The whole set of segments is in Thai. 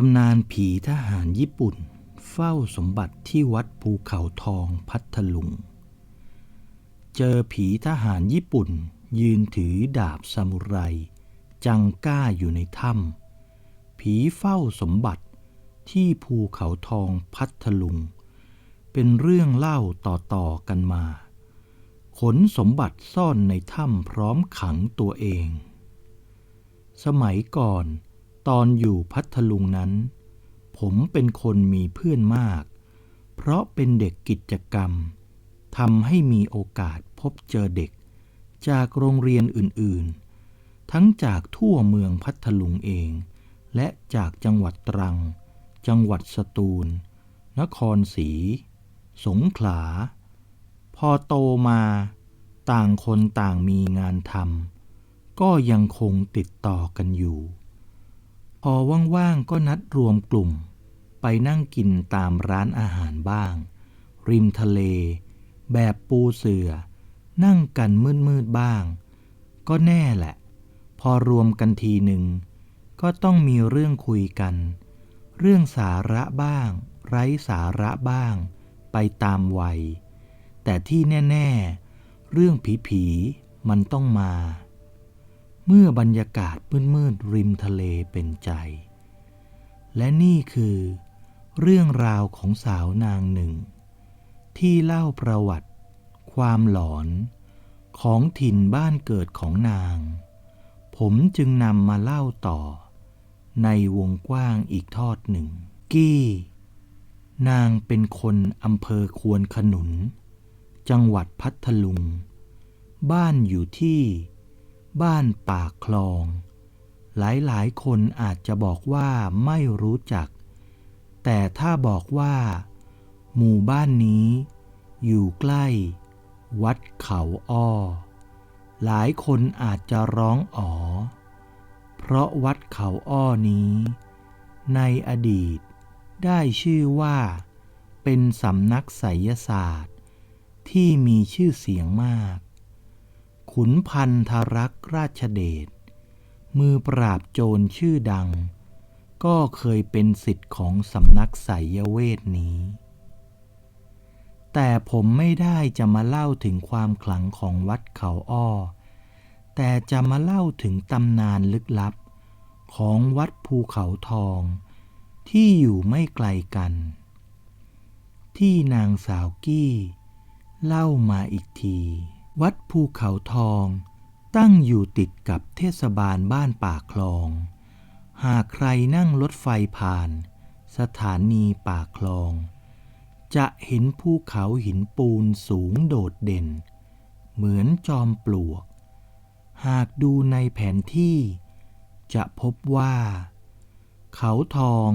ตำนานผีทหารญี่ปุ่น เฝ้าสมบัติที่วัดภูเขาทองพัทลุง เจอผีทหารญี่ปุ่น ยืนถือดาบซามูไร จังก้าอยู่ในถ้ำผีเฝ้าสมบัติที่ภูเขาทองพัทลุง เป็นเรื่องเล่าต่อๆกันมา ขนสมบัติซ่อนในถ้ำพร้อมขังตัวเอง สมัยก่อน ตอนอยู่พัทลุงนั้น ผมเป็นคนมีเพื่อนมาก เพราะเป็นเด็กกิจกรรมทำให้มีโอกาสพบเจอเด็ก จากโรงเรียนอื่นๆ ทั้งจากทั่วเมืองพัทลุงเอง และจากจังหวัดตรัง จังหวัดสตูล นครศรีสงขลา พอโตมา ต่างคนต่างมีงานทำก็ยังคงติดต่อกันอยู่ พอว่างๆก็นัดรวมกลุ่ม ไปนั่งกินตามร้านอาหารบ้าง ริมทะเล แบบปูเสือ นั่งกันมืดๆบ้าง ก็แน่แหละ พอรวมกันทีหนึ่ง ก็ต้องมีเรื่องคุยกัน เรื่องสาระบ้าง ไร้สาระบ้าง ไปตามวัย แต่ที่แน่ ๆ เรื่องผีๆมันต้องมา เมื่อบรรยากาศมืดๆริมทะเลเป็นใจ และนี่คือเรื่องราวของสาวนางหนึ่ง ที่เล่าประวัติ ความหลอนของถิ่นบ้านเกิดของนาง ผมจึงนำมาเล่าต่อ ในวงกว้างอีกทอดหนึ่ง กี้ นางเป็นคนอำเภอควนขนุน จังหวัดพัทลุง บ้านอยู่ที่ บ้านปากคลอง หลายๆ คนอาจจะบอกว่าไม่รู้จัก แต่ถ้าบอกว่า หมู่บ้านนี้ อยู่ใกล้ วัดเขาอ้อ หลายคนอาจจะร้องอ๋อ เพราะวัดเขาอ้อนี้ ในอดีต ได้ชื่อว่า เป็นสำนักไสยศาสตร์ ที่มีชื่อเสียงมาก ขุนพันธรักษ์ราชเดช มือปราบโจรชื่อดัง ก็เคยเป็นสิทธิ์ของสำนักไสยเวทนี้ แต่ผมไม่ได้จะมาเล่าถึงความขลังของวัดเขาอ้อ แต่จะมาเล่าถึงตำนานลึกลับ ของวัดภูเขาทอง ที่อยู่ไม่ไกลกัน ที่นางสาวกี้ เล่ามาอีกที วัดภูเขาทอง ตั้งอยู่ติดกับเทศบาลบ้านป่าคลอง หากใครนั่งรถไฟผ่าน สถานีป่าคลอง จะเห็นภูเขาหินปูนสูงโดดเด่น เหมือนจอมปลวก หากดูในแผนที่ จะพบว่า เขาทอง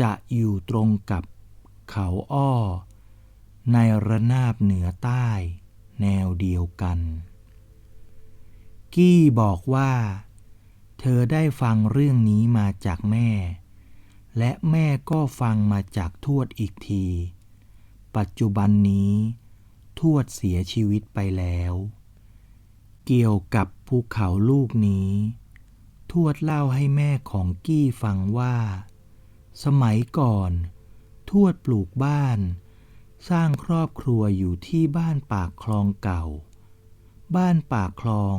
จะอยู่ตรงกับเขาอ้อ ในระนาบเหนือใต้ แนวเดียวกัน กี้บอกว่า เธอได้ฟังเรื่องนี้มาจากแม่ และแม่ก็ฟังมาจากทวดอีกที ปัจจุบันนี้ ทวดเสียชีวิตไปแล้ว เกี่ยวกับภูเขาลูกนี้ ทวดเล่าให้แม่ของกี้ฟังว่า สมัยก่อน ทวดปลูกบ้าน สร้างครอบครัวอยู่ที่บ้านปากคลองเก่า บ้านปากคลอง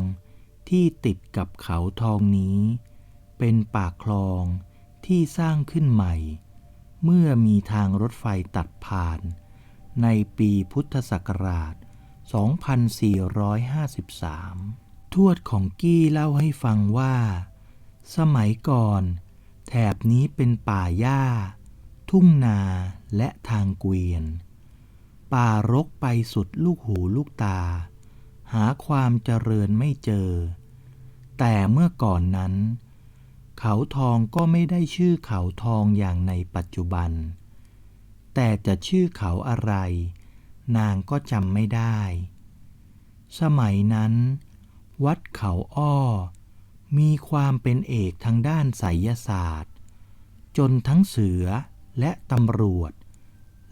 ที่ติดกับเขาทองนี้ เป็นปากคลองที่สร้างขึ้นใหม่ เมื่อมีทางรถไฟตัดผ่าน ในปีพุทธศักราช 2453 ทวดของกี้เล่าให้ฟังว่า สมัยก่อน แถบนี้เป็นป่าหญ้า ทุ่งนาและทางเกวียน ป่ารกไปสุดลูกหูลูกตา หาความเจริญไม่เจอ แต่เมื่อก่อนนั้น เขาทองก็ไม่ได้ชื่อเขาทองอย่างในปัจจุบัน แต่จะชื่อเขาอะไร นางก็จำไม่ได้ สมัยนั้น วัดเขาอ้อ มีความเป็นเอกทางด้านไสยศาสตร์ จนทั้งเสือและตำรวจ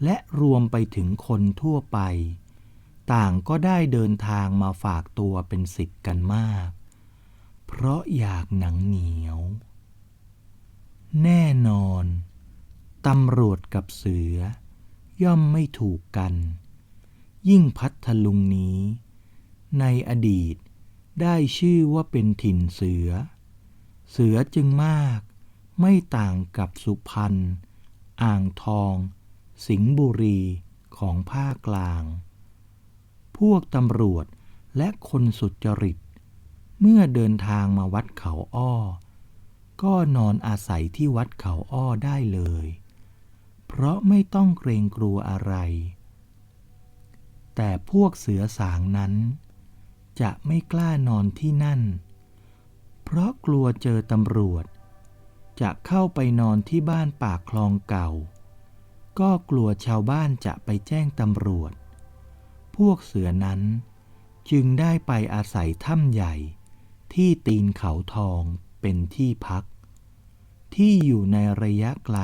และรวมไปถึงคนทั่วไป ต่างก็ได้เดินทางมาฝากตัวเป็นสิทธิ์กันมาก เพราะอยากหนังเหนียว แน่นอนตำรวจกับเสือย่อมไม่ถูกกัน ยิ่งพัทลุงนี้ ในอดีตได้ชื่อว่าเป็นถิ่นเสือ เสือจึงมาก ไม่ต่างกับสุพรรณ อ่างทอง สิงห์บุรีของภาคกลาง พวกตำรวจและคนสุจริต เมื่อเดินทางมาวัดเขาอ้อ ก็นอนอาศัยที่วัดเขาอ้อได้เลย เพราะไม่ต้องเกรงกลัวอะไร แต่พวกเสือสางนั้น จะไม่กล้านอนที่นั่น เพราะกลัวเจอตำรวจ จะเข้าไปนอนที่บ้านปากคลองเก่า ก็กลัวชาวบ้านจะไปแจ้งตำรวจ พวกเสือนั้นจึงได้ไปอาศัยถ้ำใหญ่ที่ตีนเขาทองเป็นที่พัก ที่อยู่ในระยะไกล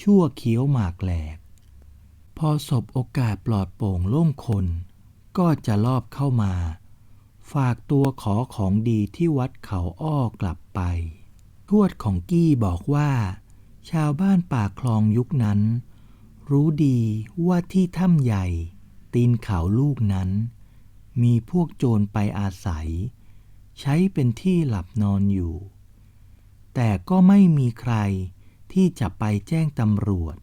ชั่วเคี้ยวหมากแหลก พอสบโอกาสปลอดโปร่งโล่งคน ก็จะลอบเข้ามา ฝากตัวขอของดีที่วัดเขาอ้อกลับไป ทวดของกี้บอกว่า ชาวบ้านป่าคลองยุคนั้น รู้ดีว่าที่ถ้ำใหญ่ ตีนเขาลูกนั้น มีพวกโจรไปอาศัย ใช้เป็นที่หลับนอนอยู่ แต่ก็ไม่มีใครที่จะไปแจ้งตำรวจ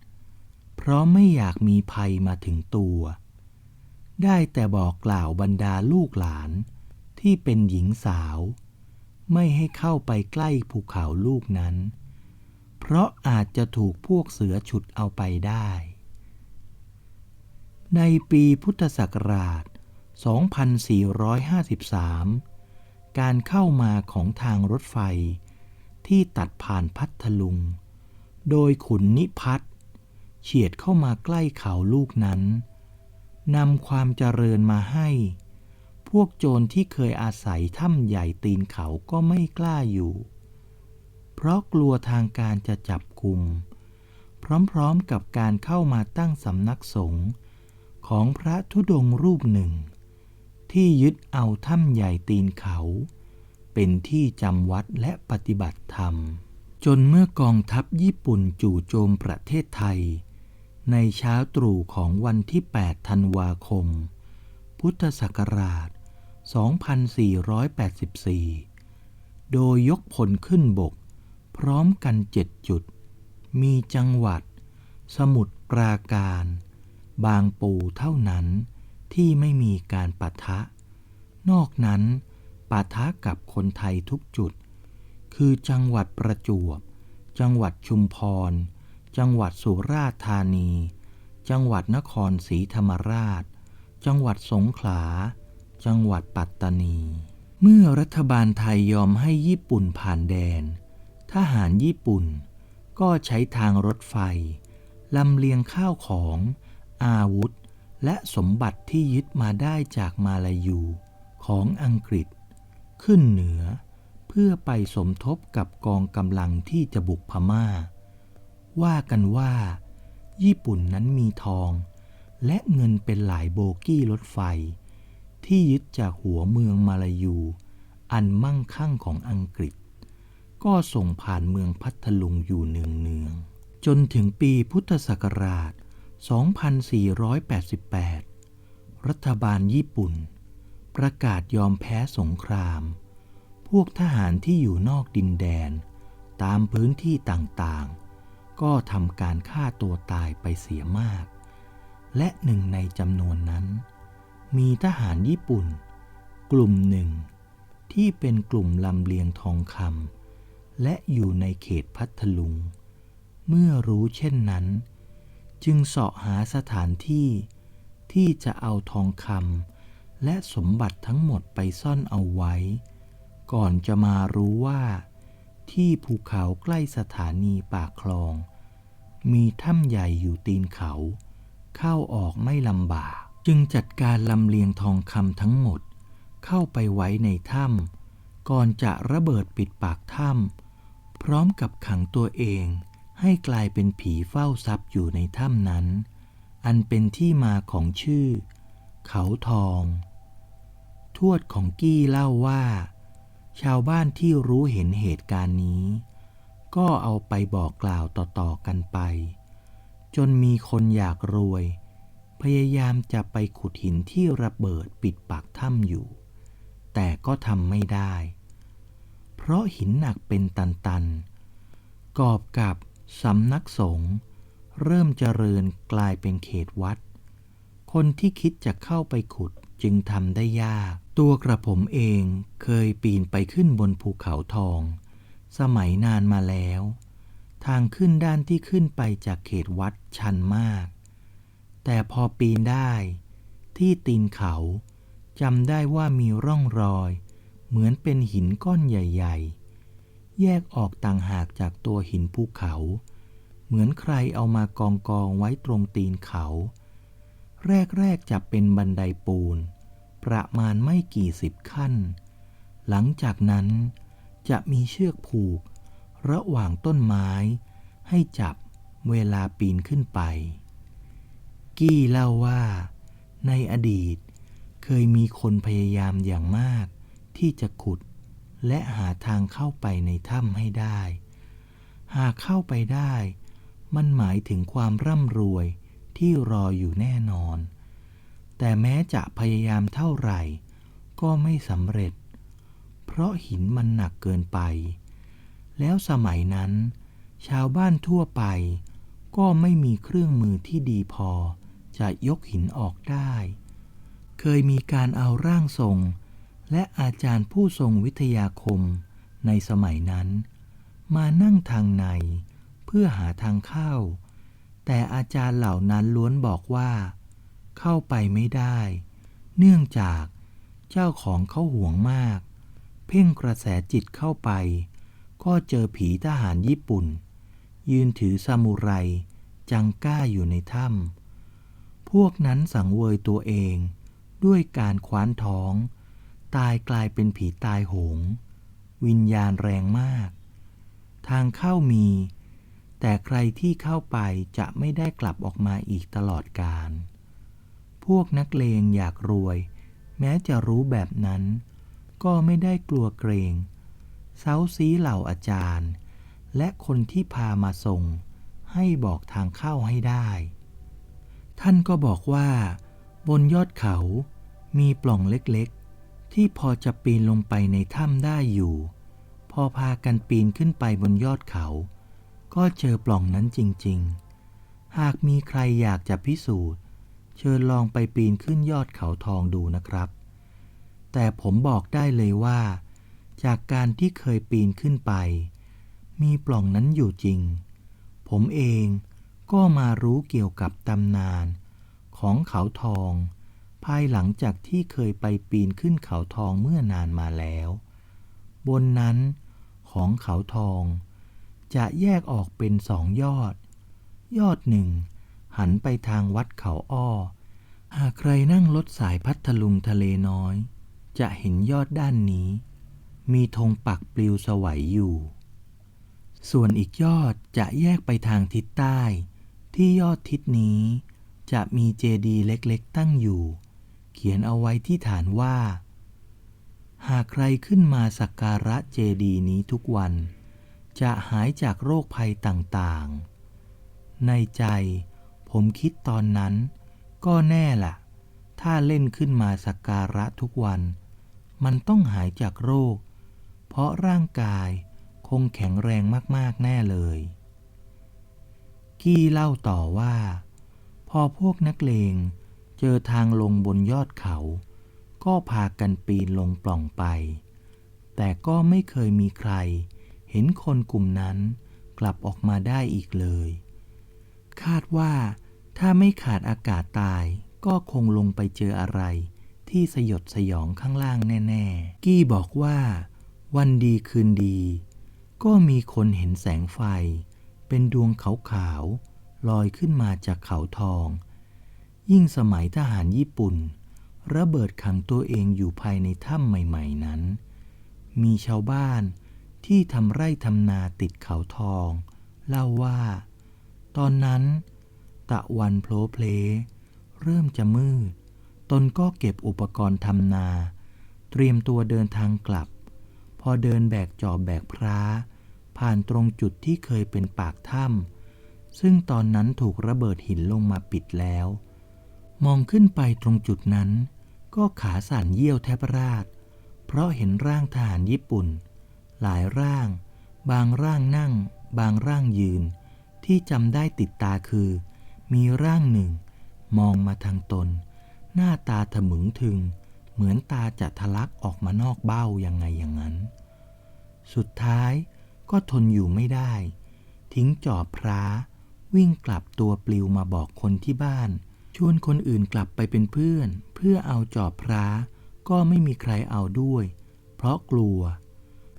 เพราะไม่อยากมีภัยมาถึงตัว ได้แต่บอกกล่าวบรรดาลูกหลานที่เป็นหญิงสาว ไม่ให้เข้าไปใกล้ภูเขาลูกนั้น เพราะอาจจะถูกพวกเสือฉุดเอาไปได้ ในปีพุทธศักราช 2453 การเข้ามาของทางรถไฟที่ตัดผ่านพัทลุง โดยขุนนิพัฒเฉียดเข้ามาใกล้เขาลูกนั้นนำความเจริญมาให้ พวกโจรที่เคยอาศัยถ้ำใหญ่ตีนเขาก็ไม่กล้าอยู่ เพราะกลัวทางการจะจับกุมพร้อมๆกับการเข้ามาตั้งสำนักสงฆ์ ของพระธุดงค์รูปหนึ่ง ที่ยึดเอาถ้ำใหญ่ตีนเขา เป็นที่จำวัดและปฏิบัติธรรม จนเมื่อกองทัพญี่ปุ่นจู่โจมประเทศไทย ในเช้าตรู่ของวันที่ 8 ธันวาคม พุทธศักราช 2484 โดยยกพลขึ้นบก พร้อมกันเจ็ดจุด มีจังหวัด สมุทรปราการ บางปูเท่านั้นที่ไม่มีการปะทะ นอกนั้นปะทะกับคนไทยทุกจุด คือจังหวัดประจวบ จังหวัดชุมพร จังหวัดสุราษฎร์ธานี จังหวัดนครศรีธรรมราช จังหวัดสงขลา จังหวัดปัตตานี เมื่อรัฐบาลไทยยอมให้ญี่ปุ่นผ่านแดน ทหารญี่ปุ่น ก็ใช้ทางรถไฟลำเลียงข้าวของ อาวุธ และสมบัติที่ยึดมาได้จากมาลายูของอังกฤษ ขึ้นเหนือ เพื่อไปสมทบกับกองกำลังที่จะบุกพม่า ว่ากันว่า ญี่ปุ่นนั้นมีทอง และเงินเป็นหลายโบกี้รถไฟ ที่ยึดจากหัวเมืองมาลายู อันมั่งคั่งของอังกฤษ ก็ส่งผ่านเมืองพัทลุงอยู่เนืองๆจนถึงปีพุทธศักราช 2488 รัฐบาลญี่ปุ่น ประกาศยอมแพ้สงคราม พวกทหารที่อยู่นอกดินแดน ตามพื้นที่ต่างๆ ก็ทำการฆ่าตัวตายไปเสียมาก และหนึ่งในจำนวนนั้น มีทหารญี่ปุ่น กลุ่มหนึ่ง ที่เป็นกลุ่มลำเลียงทองคำและอยู่ในเขตพัทลุง เมื่อรู้เช่นนั้น จึงเสาะหาสถานที่ ที่จะเอาทองคำและสมบัติทั้งหมดไปซ่อนเอาไว้ ก่อนจะมารู้ว่า ที่ภูเขาใกล้สถานีปากคลอง มีถ้ำใหญ่อยู่ตีนเขา เข้าออกไม่ลำบาก จึงจัดการลำเลียงทองคำทั้งหมด เข้าไปไว้ในถ้ำก่อนจะระเบิดปิดปากถ้ำพร้อมกับขังตัวเอง ให้กลายเป็นผีเฝ้าทรัพย์อยู่ในถ้ำนั้น อันเป็นที่มาของชื่อ เขาทอง ทวดของกี้เล่าว่า ชาวบ้านที่รู้เห็นเหตุการณ์นี้ ก็เอาไปบอกกล่าวต่อๆกันไป จนมีคนอยากรวย พยายามจะไปขุดหินที่ระเบิดปิดปากถ้ำอยู่ แต่ก็ทำไม่ได้ เพราะหินหนักเป็นตันๆกอบกับ สำนักสงฆ์เริ่มเจริญกลายเป็นเขตวัด คนที่คิดจะเข้าไปขุดจึงทำได้ยาก ตัวกระผมเองเคยปีนไปขึ้นบนภูเขาทอง สมัยนานมาแล้ว ทางขึ้นด้านที่ขึ้นไปจากเขตวัดชันมาก แต่พอปีนได้ที่ตีนเขาจำได้ว่ามีร่องรอย เหมือนเป็นหินก้อนใหญ่ ๆ แยกออกต่างหากจากตัวหินภูเขา เหมือนใครเอามากองกองๆไว้ตรงตีนเขา แรกๆจะเป็นบันไดปูน ประมาณไม่กี่สิบขั้น หลังจากนั้นจะมีเชือกผูก ระหว่างต้นไม้ ให้จับเวลาปีนขึ้นไป กี้เล่าว่า ในอดีตเคยมีคนพยายามอย่างมากที่จะขุด และหาทางเข้าไปในถ้ำให้ได้ หากเข้าไปได้ มันหมายถึงความร่ำรวยที่รออยู่แน่นอน แต่แม้จะพยายามเท่าไหร่ ก็ไม่สำเร็จ เพราะหินมันหนักเกินไป แล้วสมัยนั้น ชาวบ้านทั่วไป ก็ไม่มีเครื่องมือที่ดีพอจะยกหินออกได้ เคยมีการเอาร่างทรง และอาจารย์ผู้ทรงวิทยาคมในสมัยนั้น มานั่งทางในเพื่อหาทางเข้า แต่อาจารย์เหล่านั้นล้วนบอกว่า เข้าไปไม่ได้ เนื่องจากเจ้าของเขาห่วงมาก เพ่งกระแสจิตเข้าไป ก็เจอผีทหารญี่ปุ่น ยืนถือซามูไรจังก้าอยู่ในถ้ำพวกนั้นสังเวยตัวเองด้วยการคว้านท้อง ตายกลายเป็นผีตายโหง วิญญาณแรงมาก ทางเข้ามี แต่ใครที่เข้าไปจะไม่ได้กลับออกมาอีกตลอดกาลพวกนักเลงอยากรวย แม้จะรู้แบบนั้น ก็ไม่ได้กลัวเกรงเซาซีเหล่าอาจารย์ และคนที่พามาส่ง ให้บอกทางเข้าให้ได้ ท่านก็บอกว่า บนยอดเขามีปล่องเล็ก ที่พอจะปีนลงไปในถ้ำได้อยู่ พอพากันปีนขึ้นไปบนยอดเขา ก็เจอปล่องนั้นจริง ๆ หากมีใครอยากจะพิสูจน์ เชิญลองไปปีนขึ้นยอดเขาทองดูนะครับ แต่ผมบอกได้เลยว่า จากการที่เคยปีนขึ้นไป มีปล่องนั้นอยู่จริง ผมเองก็มารู้เกี่ยวกับตำนานของเขาทองายหลังจากที่เคยไปปีนขึ้นเขาทองเมื่อนานมาแล้ว บนนั้นของเขาทอง จะแยกออกเป็นสองยอด ยอดหนึ่ง หันไปทางวัดเขาอ้อ หากใครนั่งรถสายพัทลุงทะเลน้อย จะเห็นยอดด้านนี้ มีธงปักปลิวสวัยอยู่ ส่วนอีกยอดจะแยกไปทางทิศใต้ ที่ยอดทิศนี้จะมีเจดีย์เล็กๆตั้งอยู่ ขียนเอาไว้ที่ฐานว่า หากใครขึ้นมาสักการะเจดีนี้ทุกวัน จะหายจากโรคภัยต่างๆ ในใจผมคิดตอนนั้น ก็แน่ล่ะ ถ้าเล่นขึ้นมาสักการะทุกวัน มันต้องหายจากโรค เพราะร่างกายคงแข็งแรงมากๆแน่เลย กี้เล่าต่อว่า พอพวกนักเลง เจอทางลงบนยอดเขา ก็พากันปีนลงปล่องไป แต่ก็ไม่เคยมีใคร เห็นคนกลุ่มนั้นกลับออกมาได้อีกเลย คาดว่าถ้าไม่ขาดอากาศตายก็คงลงไปเจออะไร ที่สยดสยองข้างล่างแน่ ๆ กี้บอกว่า วันดีคืนดี ก็มีคนเห็นแสงไฟ เป็นดวงขาวๆลอยขึ้นมาจากเขาทอง ยิ่งสมัยทหารญี่ปุ่น ระเบิดขังตัวเองอยู่ภายในถ้ำใหม่ๆนั้น มีชาวบ้านที่ทำไร่ทำนาติดเขาทอง เล่าว่า ตอนนั้น ตะวันโผล่เพล เริ่มจะมืด ตนก็เก็บอุปกรณ์ทำนา เตรียมตัวเดินทางกลับ พอเดินแบกจอบแบกพร้าผ่านตรงจุดที่เคยเป็นปากถ้ำซึ่งตอนนั้นถูกระเบิดหินลงมาปิดแล้ว มองขึ้นไปตรงจุดนั้น ก็ขาสั่นเยี่ยวแทบราด เพราะเห็นร่างทหารญี่ปุ่น หลายร่าง บางร่างนั่ง บางร่างยืน ที่จำได้ติดตาคือ มีร่างหนึ่ง มองมาทางตน หน้าตาถมึงถึง เหมือนตาจะทะลักออกมานอกเบ้ายังไงอย่างนั้น สุดท้ายก็ทนอยู่ไม่ได้ ทิ้งจอบพระวิ่งกลับตัวปลิวมาบอกคนที่บ้าน ชวนคนอื่นกลับไปเป็นเพื่อน เพื่อเอาจอบพระก็ไม่มีใครเอาด้วย เพราะกลัว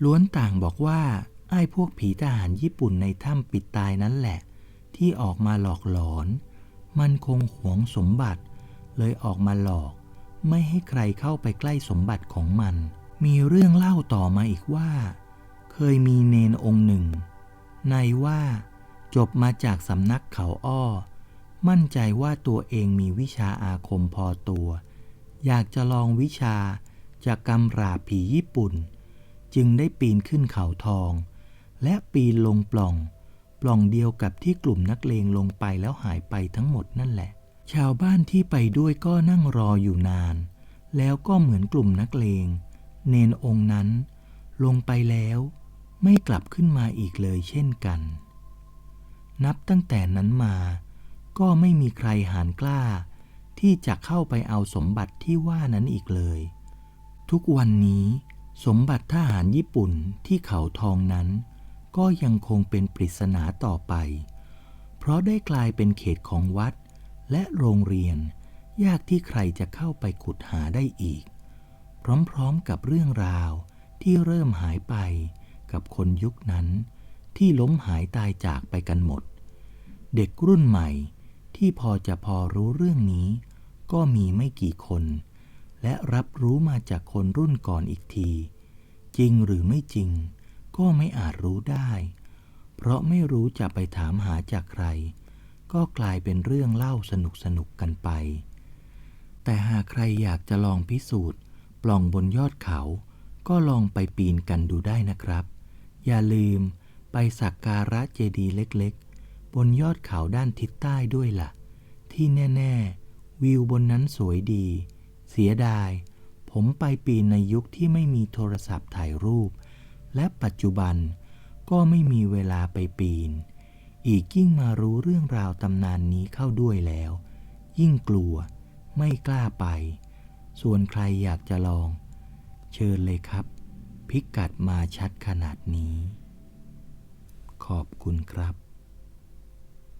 ล้วนต่างบอกว่าไอ้พวกผีทหารญี่ปุ่นในถ้ำปิดตายนั้นแหละ ที่ออกมาหลอกหลอน มันคงหวงสมบัติ เลยออกมาหลอก ไม่ให้ใครเข้าไปใกล้สมบัติของมัน มีเรื่องเล่าต่อมาอีกว่า เคยมีเนนองค์หนึ่ง ในว่าจบมาจากสำนักเขาอ้อ มั่นใจว่าตัวเองมีวิชาอาคมพอตัว อยากจะลองวิชาจากกำราผีญี่ปุ่น จึงได้ปีนขึ้นเขาทอง และปีนลงปล่อง ปล่องเดียวกับที่กลุ่มนักเลงลงไปแล้วหายไปทั้งหมดนั่นแหละ ชาวบ้านที่ไปด้วยก็นั่งรออยู่นาน แล้วก็เหมือนกลุ่มนักเลง เนนองค์นั้น ลงไปแล้วไม่กลับขึ้นมาอีกเลยเช่นกัน นับตั้งแต่นั้นมา ก็ไม่มีใครหานกล้า ที่จะเข้าไปเอาสมบัติที่ว่านั้นอีกเลย ทุกวันนี้สมบัติทหารญี่ปุ่นที่เขาทองนั้น ก็ยังคงเป็นปริศนาต่อไป เพราะได้กลายเป็นเขตของวัดและโรงเรียน ยากที่ใครจะเข้าไปขุดหาได้อีก พร้อมๆกับเรื่องราวที่เริ่มหายไปกับคนยุคนั้น ที่ล้มหายตายจากไปกันหมด เด็กรุ่นใหม่ ที่พอจะพอรู้เรื่องนี้ ก็มีไม่กี่คน และรับรู้มาจากคนรุ่นก่อนอีกที จริงหรือไม่จริง ก็ไม่อาจรู้ได้ เพราะไม่รู้จะไปถามหาจากใคร ก็กลายเป็นเรื่องเล่าสนุกสนุกกันไป แต่หากใครอยากจะลองพิสูจน์ ปล่องบนยอดเขา ก็ลองไปปีนกันดูได้นะครับ อย่าลืมไปสักการะเจดีย์เล็กๆ บนยอดเขาด้านทิศใต้ด้วยล่ะ ที่แน่ ๆ วิวบนนั้นสวยดี เสียดาย ผมไปปีนในยุคที่ไม่มีโทรศัพท์ถ่ายรูป และปัจจุบันก็ไม่มีเวลาไปปีน อีกยิ่งมารู้เรื่องราวตำนานนี้เข้าด้วยแล้ว ยิ่งกลัว ไม่กล้าไป ส่วนใครอยากจะลอง เชิญเลยครับ พิกัดมาชัดขนาดนี้ ขอบคุณครับ